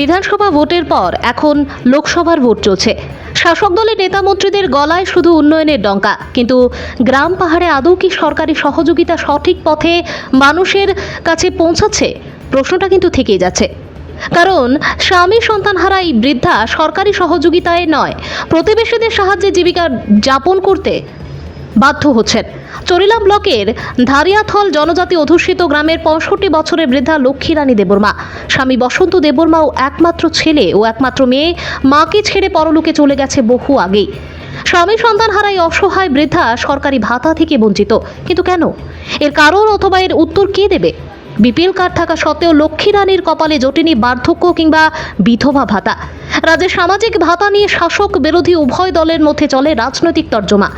বিধানসভা ভোটের পর এখন লোকসভার ভোট চলছে। শাসক দলের নেতা মন্ত্রীদের গলায় শুধু উন্নয়নের ডঙ্কা। কিন্তু গ্রাম পাহাড়ে আদৌ কি সরকারি সহযোগিতা সঠিক পথে মানুষের কাছে পৌঁছাচ্ছে? প্রশ্নটা কিন্তু থেকেই যাচ্ছে। কারণ স্বামী সন্তানহারা এই বৃদ্ধা সরকারি সহযোগিতায় নয়। প্রতিবেশীদের সাহায্যে জীবিকা যাপন করতে বাধ্য হচ্ছেন। চরিলা ব্লকের ধারিয়াথল জনজাতি অধ্যুষিত গ্রামের পঁয়ষট্টি বছরের বৃদ্ধা লক্ষ্মী রানী দেববর্মা। স্বামী বসন্ত দেববর্মা ও একমাত্র ছেলে ও একমাত্র মেয়ে মাকে ছেড়ে পরলোকে চলে গেছে বহু আগেই। স্বামী সন্তান হারাই অসহায় বৃদ্ধা সরকারি ভাতা থেকে বঞ্চিত। কিন্তু কেন? এর কারণ অথবা এর উত্তর কে দেবে? বিপিএল কার্ড থাকা সত্ত্বেও লক্ষ্মী রানীর কপালে জটিনী বার্ধক্য কিংবা বিধবা ভাতা। রাজ্যের সামাজিক ভাতা নিয়ে শাসক বিরোধী উভয় দলের মধ্যে চলে রাজনৈতিক তর্জমা।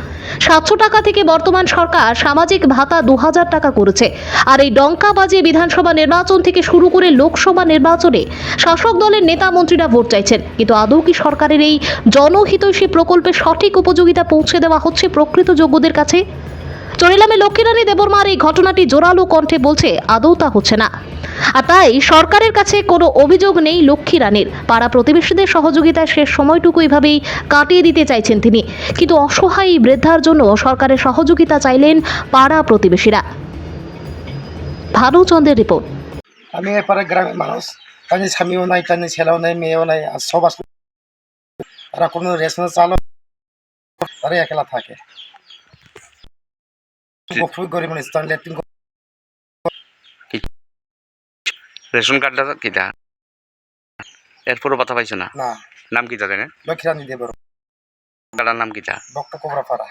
সাতশো টাকা থেকে বর্তমান সরকার সামাজিক ভাতা দু হাজার টাকা করেছে। আর এই ডঙ্কা বাজে বিধানসভা নির্বাচন থেকে শুরু করে লোকসভা নির্বাচনে শাসক দলের নেতা মন্ত্রীরা ভোট চাইছেন। কিন্তু আদৌ কি সরকারের এই জনহিতৈষী প্রকল্পে সঠিক উপযোগিতা পৌঁছে দেওয়া হচ্ছে প্রকৃত যোগ্যদের কাছে? চরিলামে লক্ষ্মীরানী দেবর্মার এই ঘটনাটি জোরালো কণ্ঠে বলছে, আদৌ তা হচ্ছে না। আর তাই সরকারের কাছে কোনো অভিযোগ নেই লক্ষ্মী রানীর পাড়া প্রতিবেশীদের সহযোগিতায় শেষ সময়টুকু এইভাবেই কাটিয়ে দিতে চাইছেন তিনি। কিন্তু অসহায় বৃদ্ধার জন্য সরকারের সহযোগিতা চাইলেন পাড়া প্রতিবেশীরা। ভানুচন্দ্রের রিপোর্ট। আমি এরপরে গ্রামের মানুষ। তাদের স্বামীও নাই তাদের ছেলেও নাই, মেয়েও নাই, আর সব আসলে তারা কোনো রেশন চালক তারা একলা থাকে। রেশন কার্ডটা কিটা এরপরও কথা পাইছো না? নাম কিটা জানে লক্ষ্মীরানী দেবর। কার্ডার নাম কিটা বক্ত কোবরা পাড়া